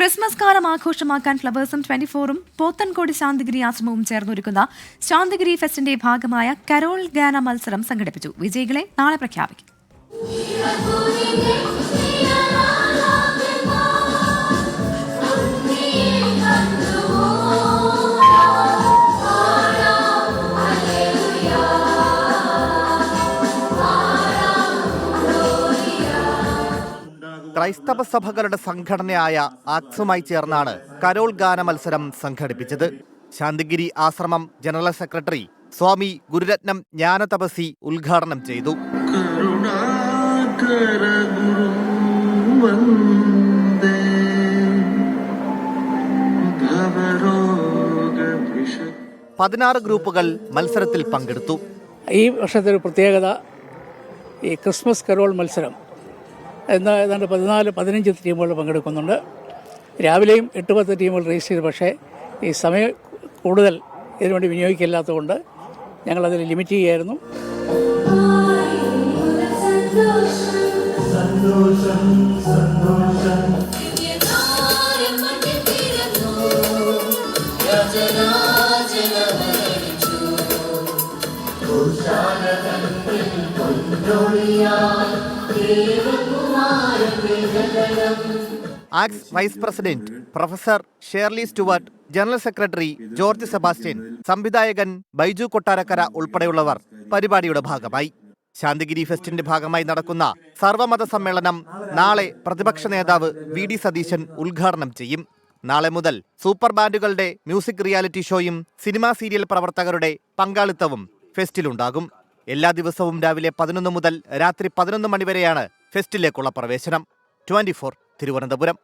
Christmas കാലം ആഘോഷമാക്കാൻ ഫ്ലവേഴ്സും twenty ഫോറും പോത്തൻകോട് ശാന്തിഗിരി ആശ്രമവും ചേർന്നൊരുക്കുന്ന ശാന്തിഗിരി ഫെസ്റ്റിന്റെ ഭാഗമായ കരോൾ ഗാന മത്സരം സംഘടിപ്പിച്ചു. വിജയികളെ നാളെ പ്രഖ്യാപിക്കും. ക്രൈസ്തവ സഭകളുടെ സംഘടനയായ ആക്സുമായി ചേർന്നാണ് കരോൾ ഗാന മത്സരം സംഘടിപ്പിച്ചത്. ശാന്തിഗിരി ആശ്രമം ജനറൽ സെക്രട്ടറി സ്വാമി ഗുരുരത്നം ജ്ഞാനതപസി ഉദ്ഘാടനം ചെയ്തു. പതിനാറ് ഗ്രൂപ്പുകൾ മത്സരത്തിൽ പങ്കെടുത്തു. ഈ വർഷത്തെ ഒരു പ്രത്യേകത ഈ ക്രിസ്മസ് കരോൾ മത്സരം. എന്ന ഏതാണ്ട് പതിനാല് പതിനഞ്ച് ടീമുകൾ പങ്കെടുക്കുന്നുണ്ട്. രാവിലെയും എട്ട് പത്ത് ടീമുകൾ രജിസ്റ്റർ ചെയ്തു. പക്ഷേ ഈ സമയം കൂടുതൽ ഇതിനുവേണ്ടി വിനിയോഗിക്കില്ലാത്തതുകൊണ്ട് ഞങ്ങളതിൽ ലിമിറ്റ് ചെയ്യുകയായിരുന്നു. Ax vice president professor Shirley Stuart general secretary George Sebastian സംവിധായകൻ ബൈജു കൊട്ടാരക്കര ഉൾപ്പെടെയുള്ളവർ പരിപാടിയുടെ ഭാഗമായി. ശാന്തിഗിരി ഫെസ്റ്റിന്റെ ഭാഗമായി നടക്കുന്ന സർവമത സമ്മേളനം നാളെ പ്രതിപക്ഷ നേതാവ് വി ഡി സതീശൻ ഉദ്ഘാടനം ചെയ്യും. നാളെ മുതൽ സൂപ്പർ ബാൻഡുകളുടെ മ്യൂസിക് റിയാലിറ്റി ഷോയും സിനിമാ സീരിയൽ പ്രവർത്തകരുടെ പങ്കാളിത്തവും ഫെസ്റ്റിലുണ്ടാകും. എല്ലാ ദിവസവും രാവിലെ പതിനൊന്ന് മുതൽ രാത്രി പതിനൊന്ന് മണിവരെയാണ് ഫെസ്റ്റിലേക്കുള്ള പ്രവേശനം. ട്വന്റി തിരുവനന്തപുരം.